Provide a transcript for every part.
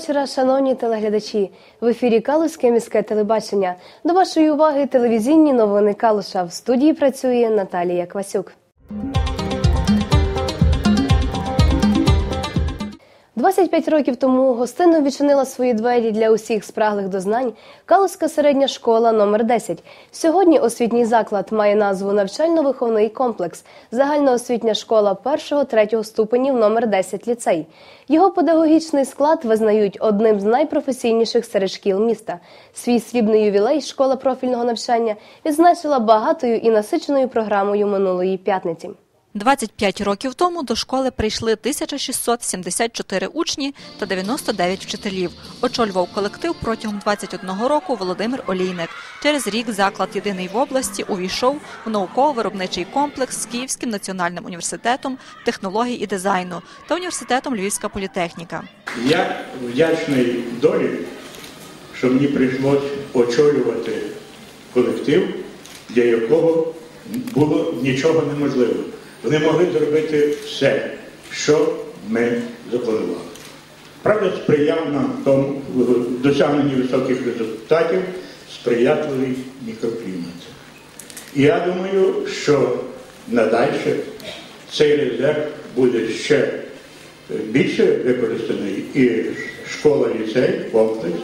Вечора, шановні телеглядачі. В ефірі Калузьке міське телебачення. До вашої уваги телевізійні новини Калуша. В студії працює Наталія Квасюк. 25 років тому гостинно відчинила свої двері для усіх спраглих до знань Калузька середня школа номер 10 Сьогодні освітній заклад має назву навчально-виховний комплекс, загальноосвітня школа 1-3 ступенів номер 10 ліцей. Його педагогічний склад визнають одним з найпрофесійніших серед шкіл міста. Свій срібний ювілей школа профільного навчання відзначила багатою і насиченою програмою минулої п'ятниці. 25 років тому до школи прийшли 1674 учні та 99 вчителів. Очолював колектив протягом 21 року Володимир Олійник. Через рік заклад єдиний в області увійшов у науково-виробничий комплекс з Київським національним університетом технологій і дизайну та університетом Львівська політехніка. Я вдячний долі, що мені прийшлось очолювати колектив, для якого було нічого неможливого. Вони могли зробити все, що ми запланували. Правда, сприяв нам тому досягненні високих результатів сприятливий мікроклімат. І я думаю, що надальше цей резерв буде ще більше використаний і школа ліцей, комплекс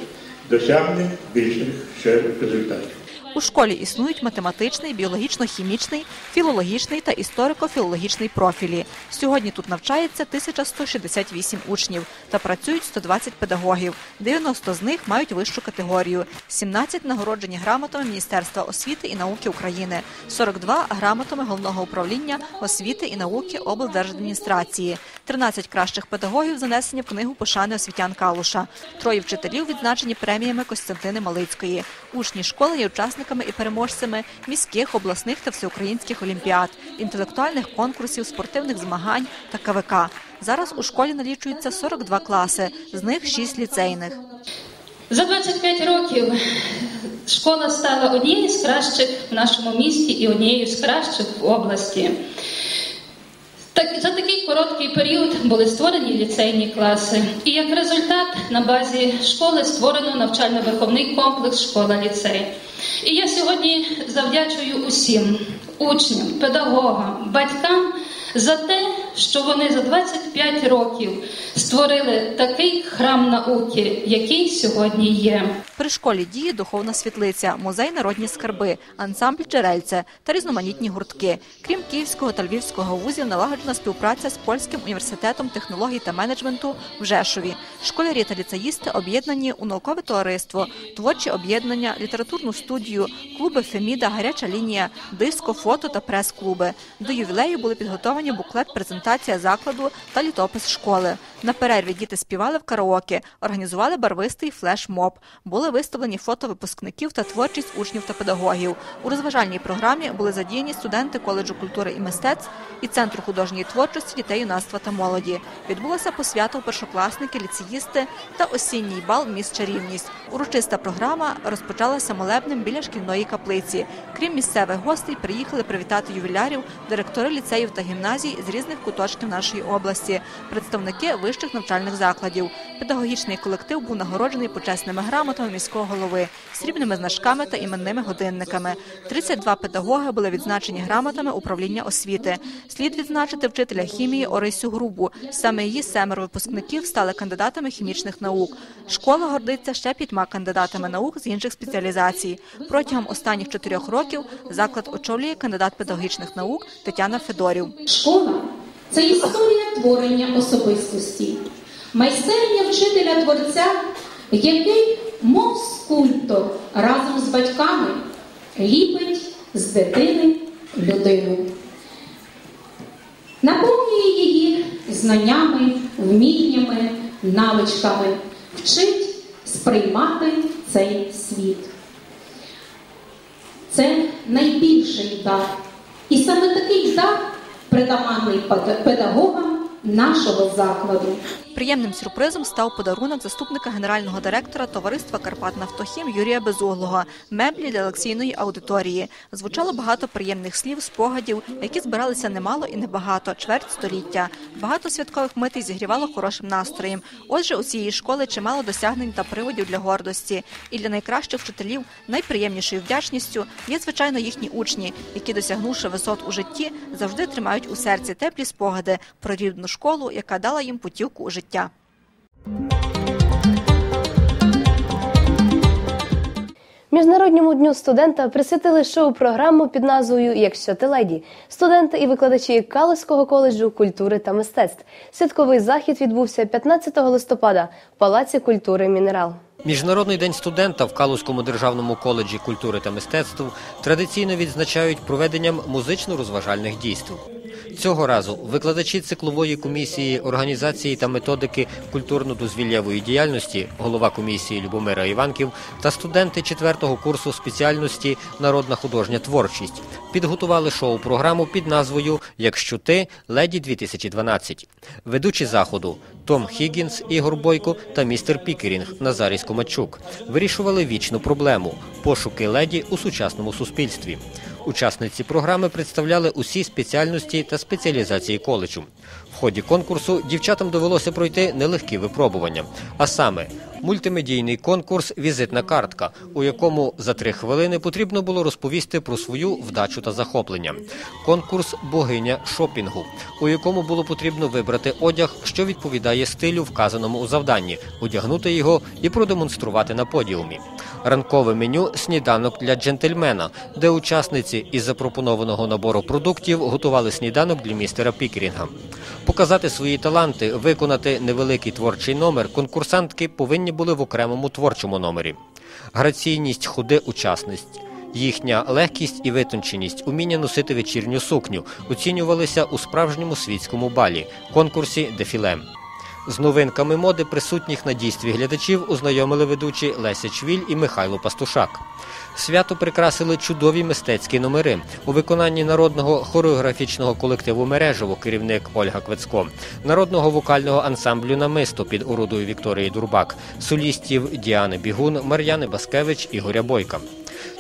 досягне більших ще результатів. У школі існують математичний, біологічно-хімічний, філологічний та історико-філологічний профілі. Сьогодні тут навчається 1168 учнів та працюють 120 педагогів. 90 з них мають вищу категорію, 17 нагороджені грамотами Міністерства освіти і науки України, 42 грамотами головного управління освіти і науки облдержадміністрації, 13 кращих педагогів занесені в книгу пошани освітян Калуша. Троє вчителів відзначені преміями Костянтини Малицької. Учні школи є учасниками і переможцями міських, обласних та всеукраїнських олімпіад, інтелектуальних конкурсів, спортивних змагань та КВК. Зараз у школі налічується 42 класи, з них 6 ліцейних. За 25 років школа стала однією з кращих в нашому місті і однією з кращих в області. Короткий період були створені ліцейні класи. І як результат на базі школи створено навчально-виховний комплекс школа-ліцей. І я сьогодні завдячую усім учням, педагогам, батькам за те, що вони за 25 років створили такий храм науки, який сьогодні є. При школі діє духовна світлиця, музей народні скарби, ансамбль джерельце та різноманітні гуртки. Крім Київського та Львівського вузів, налагоджена співпраця з польським університетом технологій та менеджменту в Жешові. Школярі та ліцеїсти об'єднані у наукове товариство, творчі об'єднання, літературну студію, клуби Феміда, гаряча лінія, диско, фото та прес-клуби. До ювілею були підготовані буклет, презентація закладу та літопис школи. На перерві діти співали в караоке, організували барвистий флеш-моб. Були виставлені фото випускників та творчість учнів та педагогів. У розважальній програмі були задіяні студенти коледжу культури і мистецтв і центру художньої творчості дітей, юнацтва та молоді. Відбулася посвята у першокласники, ліцеїсти та осінній бал «Міс чарівність. Урочиста програма розпочалася молебнем біля шкільної каплиці. Крім місцевих гостей, приїхали привітати ювілярів, директори ліцеїв та гімназій з різних куточків нашої області, представники вищих навчальних закладів. Педагогічний колектив був нагороджений почесними грамотами міського голови, срібними значками та іменними годинниками. 32 педагоги були відзначені грамотами управління освіти. Слід відзначити вчителя хімії Орисю Грубу. Саме її семеро випускників стали кандидатами хімічних наук. Школа гордиться ще п'ятьма кандидатами наук з інших спеціалізацій. Протягом останніх чотирьох років заклад очолює кандидат педагогічних наук Тетяна Федорів. Школа це історія творення особистості, майстерня вчителя творця, який, мов скульптор, разом з батьками ліпить з дитини людину, наповнює її знаннями, вміннями, навичками, вчить сприймати цей світ. Це найбільший дар. І саме такий дар притаманний педагогам нашого закладу. Приємним сюрпризом став подарунок заступника генерального директора товариства «Карпатнафтохім» Юрія Безуглого – меблі для лекційної аудиторії. Звучало багато приємних слів, спогадів, які збиралися немало і небагато – чверть століття. Багато святкових митей зігрівало хорошим настроєм. Отже, у цієї школи чимало досягнень та приводів для гордості. І для найкращих вчителів найприємнішою вдячністю є, звичайно, їхні учні, які, досягнувши висот у житті, завжди тримають у серці теплі спогади про рідну школу, яка дала їм путівку у життя. Міжнародному дню студента присвятили шоу-програму під назвою Якщо ти леді. Студенти і викладачі Калузького коледжу культури та мистецтв. Святковий захід відбувся 15 листопада в Палаці культури Мінерал. Міжнародний день студента в Калузькому державному коледжі культури та мистецтв традиційно відзначають проведенням музично-розважальних дійств. Цього разу викладачі циклової комісії організації та методики культурно-дозвіллєвої діяльності, голова комісії Любомира Іванків та студенти четвертого курсу спеціальності Народна художня творчість підготували шоу-програму під назвою Якщо ти леді 2012 Ведучі заходу Том Хіггінс, Ігор Бойко та містер Пікерінг Назарій Скомачук вирішували вічну проблему пошуки леді у сучасному суспільстві. Учасниці програми представляли усі спеціальності та спеціалізації коледжу. В ході конкурсу дівчатам довелося пройти нелегкі випробування, а саме мультимедійний конкурс Візитна картка, у якому за три хвилини потрібно було розповісти про свою вдачу та захоплення. Конкурс Богиня шопінгу, у якому було потрібно вибрати одяг, що відповідає стилю, вказаному у завданні, одягнути його і продемонструвати на подіумі. Ранкове меню сніданок для джентльмена, де учасниці із запропонованого набору продуктів готували сніданок для містера Пікерінга. Показати свої таланти, виконати невеликий творчий номер конкурсантки повинні були в окремому творчому номері. Граційність ходи учасниць. Їхня легкість і витонченість, уміння носити вечірню сукню оцінювалися у справжньому світському балі конкурсі Дефіле. З новинками моди присутніх на дійстві глядачів ознайомили ведучі Леся Чвіль і Михайло Пастушак. Свято прикрасили чудові мистецькі номери у виконанні народного хореографічного колективу Мережево, керівник Ольга Квецько, народного вокального ансамблю Намисто під орудою Вікторії Дурбак, солістів Діани Бігун, Мар'яни Баскевич Ігоря Бойка.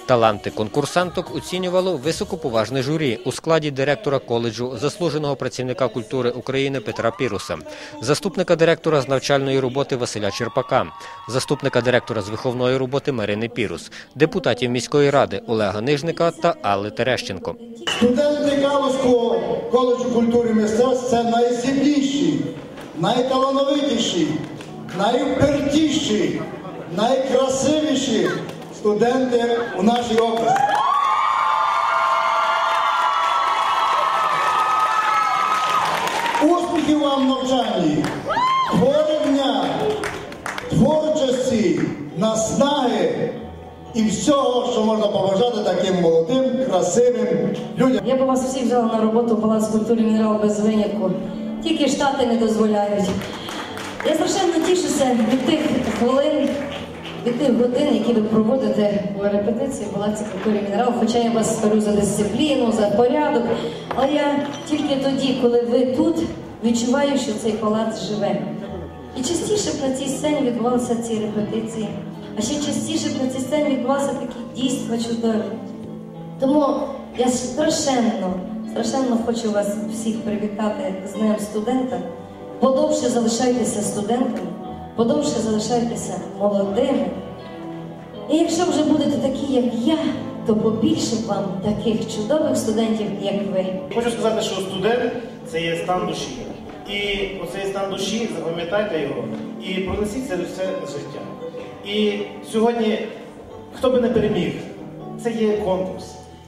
Таланти конкурсанток оцінювало високоповажне журі у складі директора коледжу, заслуженого працівника культури України Петра Піруса, заступника директора з навчальної роботи Василя Черпака, заступника директора з виховної роботи Марини Пірус, депутатів міської ради Олега Нижника та Алли Терещенко. Студенти Калузького коледжу культури і мистецтв це найсильніші, найталановитіші, найвпертіші, найкрасивіші студенти у нашій області. Успіхів вам в навчанні, творення, творчості, наснаги і всього, що можна побажати таким молодим, красивим людям. Я би вас всіх взяла на роботу в Палац культури мінерал без винятку. Тільки штати не дозволяють. Я страшенно тішуся від тих хвилин, від тих годин, які ви проводите у репетиції в Палаці культури мінерал. Хоча я вас стару за дисципліну, за порядок. Але я тільки тоді, коли ви тут, відчуваю, що цей палац живе. І частіше б на цій сцені відбувалися ці репетиції, а ще частіше б на цій сцені відбувалися такі дійства чудові. Тому я страшенно, страшенно хочу вас всіх привітати з Днем студента. Подовше залишайтеся студентами, подовше залишайтеся молодими. І якщо вже будете такі, як я, то побільше вам таких чудових студентів, як ви. Хочу сказати, що студент це є стан душі. І оцей стан душі, запам'ятайте його і пронесіть це все життя. І сьогодні, хто би не переміг, це є конкурс.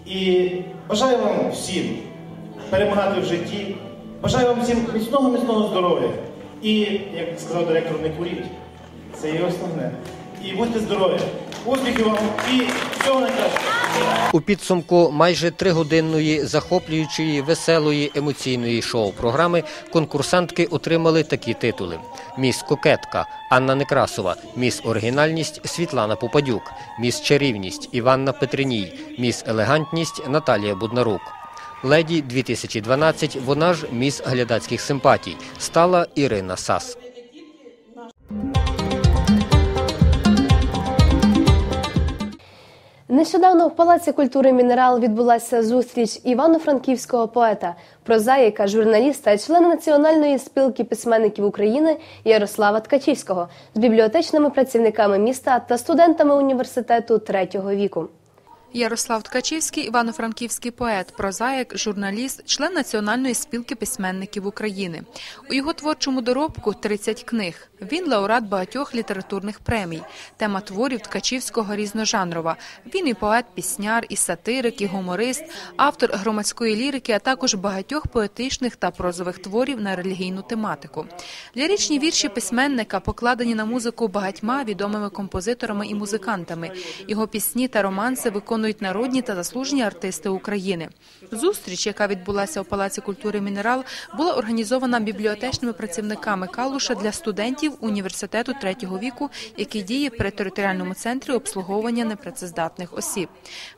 І бажаю вам всім перемагати в житті. Бажаю вам всім міцного, міцного здоров'я. І, як сказав директор, не куріть. Це є основне. І будьте здорові. Успіхів вам і всього найкращого. У підсумку майже тригодинної захоплюючої, веселої, емоційної шоу-програми конкурсантки отримали такі титули: Міс Кокетка Анна Некрасова, Міс Оригінальність Світлана Попадюк, Міс Чарівність Іванна Петриній, Міс Елегантність Наталія Буднарук. Леді 2012 Вона ж міс глядацьких симпатій стала Ірина Сас. Нещодавно в Палаці культури Мінерал відбулася зустріч івано-франківського поета, прозаїка, журналіста, члена національної спілки письменників України Ярослава Ткачівського з бібліотечними працівниками міста та студентами університету третього віку. Ярослав Ткачівський, івано-франківський поет, прозаїк, журналіст, член Національної спілки письменників України. У його творчому доробку 30 книг. Він лауреат багатьох літературних премій. Тема творів Ткачівського різножанрова. Він і поет, пісняр, і сатирик, і гуморист, автор громадської лірики, а також багатьох поетичних та прозових творів на релігійну тематику. Ліричні вірші письменника покладені на музику багатьма відомими композиторами і музикантами. Його пісні та романси виконують народні та заслужені артисти України. Зустріч, яка відбулася у Палаці культури Мінерал, була організована бібліотечними працівниками Калуша для студентів університету третього віку, який діє при територіальному центрі обслуговування непрацездатних осіб.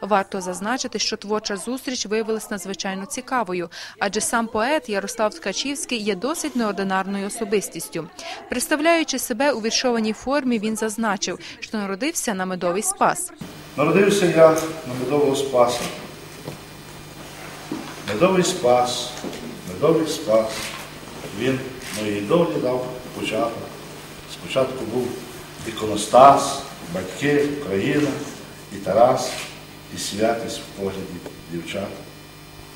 Варто зазначити, що творча зустріч виявилась надзвичайно цікавою, адже сам поет Ярослав Ткачівський є досить неординарною особистістю. Представляючи себе у віршованій формі, він зазначив, що народився на медовий спас. Народився я на медового спаса. Медовий спас, медовий спас. Він моїй долі дав початок. Спочатку був іконостас, батьки, Україна, і Тарас, і святість в погляді дівчат.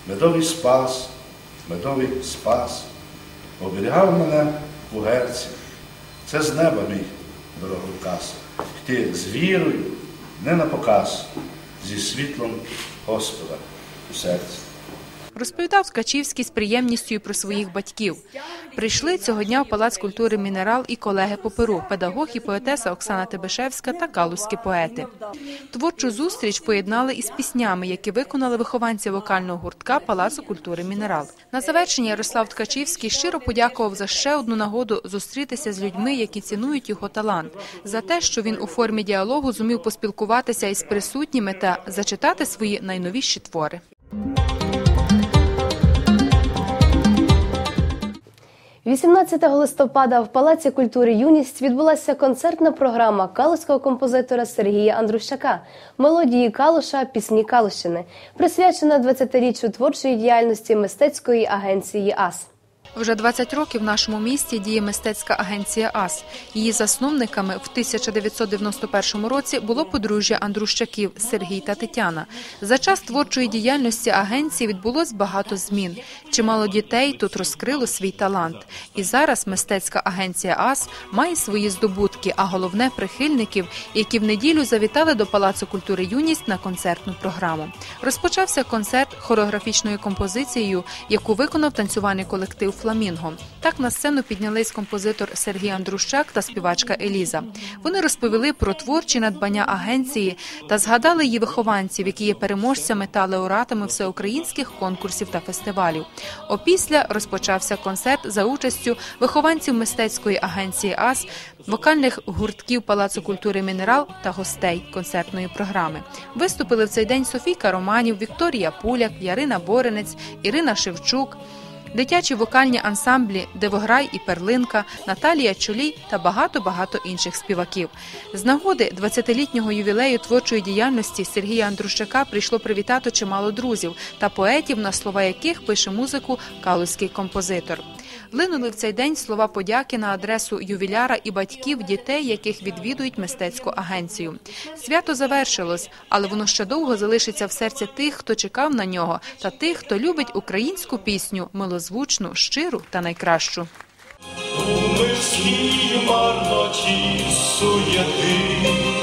Медовий спас, медовий спас, оберігав мене у герці. Це з неба мій дороговказ. Йти з вірою, не на показ, зі світлом Господа у серці. Розповідав Ткачівський з приємністю про своїх батьків. Прийшли цього дня в Палац культури Мінерал і колеги по перу, педагог і поетеса Оксана Тебешевська та калузькі поети. Творчу зустріч поєднали із піснями, які виконали вихованці вокального гуртка Палацу культури Мінерал. На завершення Ярослав Ткачівський щиро подякував за ще одну нагоду зустрітися з людьми, які цінують його талант, за те, що він у формі діалогу зумів поспілкуватися із присутніми та зачитати свої найновіші твори. 18 листопада в Палаці культури Юність відбулася концертна програма калуського композитора Сергія Андрущака Мелодії Калуша Пісні Калущини, присвячена 20-річчю творчої діяльності мистецької агенції АС. Вже 20 років в нашому місті діє мистецька агенція АС. Її засновниками в 1991 році було подружжя Андрущаків Сергій та Тетяна. За час творчої діяльності агенції відбулось багато змін. Чимало дітей тут розкрило свій талант. І зараз мистецька агенція АС має свої здобутки, а головне прихильників, які в неділю завітали до Палацу культури Юність на концертну програму. Розпочався концерт хореографічною композицією, яку виконав танцювальний колектив Фламінго. Так на сцену піднялись композитор Сергій Андрущак та співачка Еліза. Вони розповіли про творчі надбання агенції та згадали її вихованців, які є переможцями та лауреатами всеукраїнських конкурсів та фестивалів. Опісля розпочався концерт за участю вихованців мистецької агенції АС, вокальних гуртків Палацу культури Мінерал та гостей концертної програми. Виступили в цей день Софійка Романів, Вікторія Пуляк, Ярина Боренець, Ірина Шевчук. Дитячі вокальні ансамблі Дивограй і Перлинка, Наталія Чолій та багато-багато інших співаків. З нагоди 20-літнього ювілею творчої діяльності Сергія Андрущака прийшло привітати чимало друзів та поетів, на слова яких пише музику калузький композитор. Линули в цей день слова подяки на адресу ювіляра і батьків дітей, яких відвідують мистецьку агенцію. Свято завершилось, але воно ще довго залишиться в серці тих, хто чекав на нього, та тих, хто любить українську пісню, милозвучну, щиру та найкращу. Умисній марноті суєти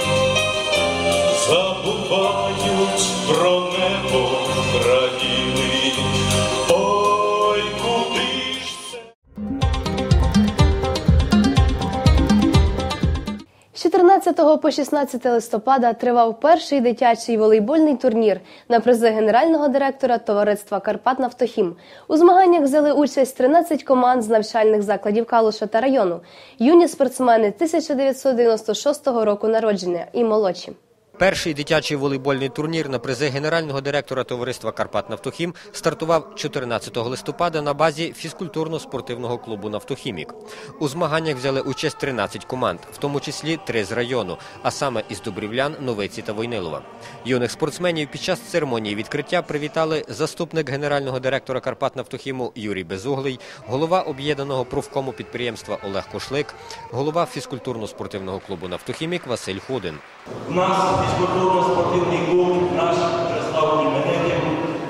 14 по 16 листопада тривав перший дитячий волейбольний турнір на призи генерального директора товариства Карпат Нафтохім. У змаганнях взяли участь 13 команд з навчальних закладів Калуша та району, юні спортсмени 1996 року народження і молодші. Перший дитячий волейбольний турнір на призи генерального директора товариства Карпат Нафтохім стартував 14 листопада на базі фізкультурно-спортивного клубу Нафтохімік. У змаганнях взяли участь 13 команд, в тому числі три з району, а саме із Добрівлян, Новиці та Войнилова. Юних спортсменів під час церемонії відкриття привітали заступник генерального директора Карпат Нафтохіму Юрій Безуглий, голова об'єднаного профкому підприємства Олег Кошлик, голова фізкультурно-спортивного клубу Нафтохімік Василь Худин. Фізкультурно-спортивний клуб наш представлений іменитим,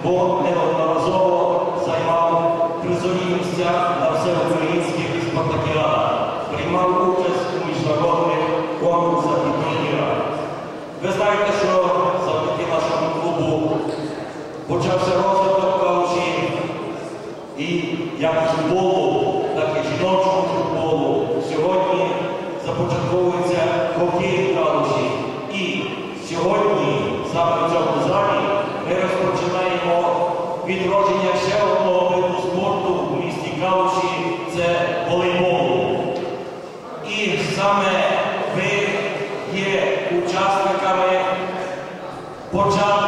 бо неодноразово займав призові місця на всеукраїнських спартакіадах, приймав участь у міжнародних конкурсах і турнірах. Ви знаєте, що завдяки нашому клубу почався розвиток калуші і як футболу, так і жіночого футболу. Сьогодні започатковується хокей сьогодні, саме в цьому залі, ми розпочинаємо відродження ще одного виду спорту в місті Калуші це волейбол. І саме ви є учасниками початку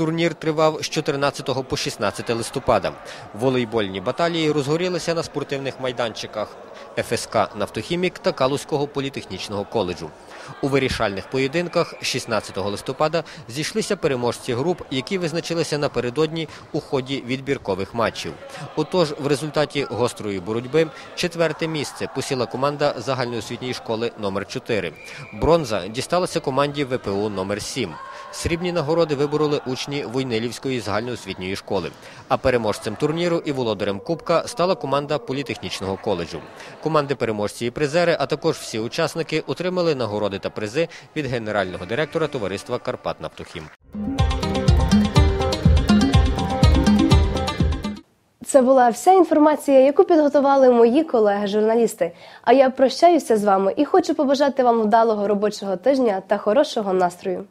Турнір тривав з 14 по 16 листопада. Волейбольні баталії розгорілися на спортивних майданчиках ФСК «Нафтохімік» та Калузького політехнічного коледжу. У вирішальних поєдинках 16 листопада зійшлися переможці груп, які визначилися напередодні у ході відбіркових матчів. Отож, в результаті гострої боротьби четверте місце посіла команда загальноосвітньої школи номер 4 Бронза дісталася команді ВПУ номер 7 Срібні нагороди вибороли учні Войнилівської загальноосвітньої школи. А переможцем турніру і володарем Кубка стала команда політехнічного коледжу. Команди переможці і призери, а також всі учасники отримали нагороди та призи від генерального директора товариства Карпат Нафтохім. Це була вся інформація, яку підготували мої колеги-журналісти. А я прощаюся з вами і хочу побажати вам вдалого робочого тижня та хорошого настрою.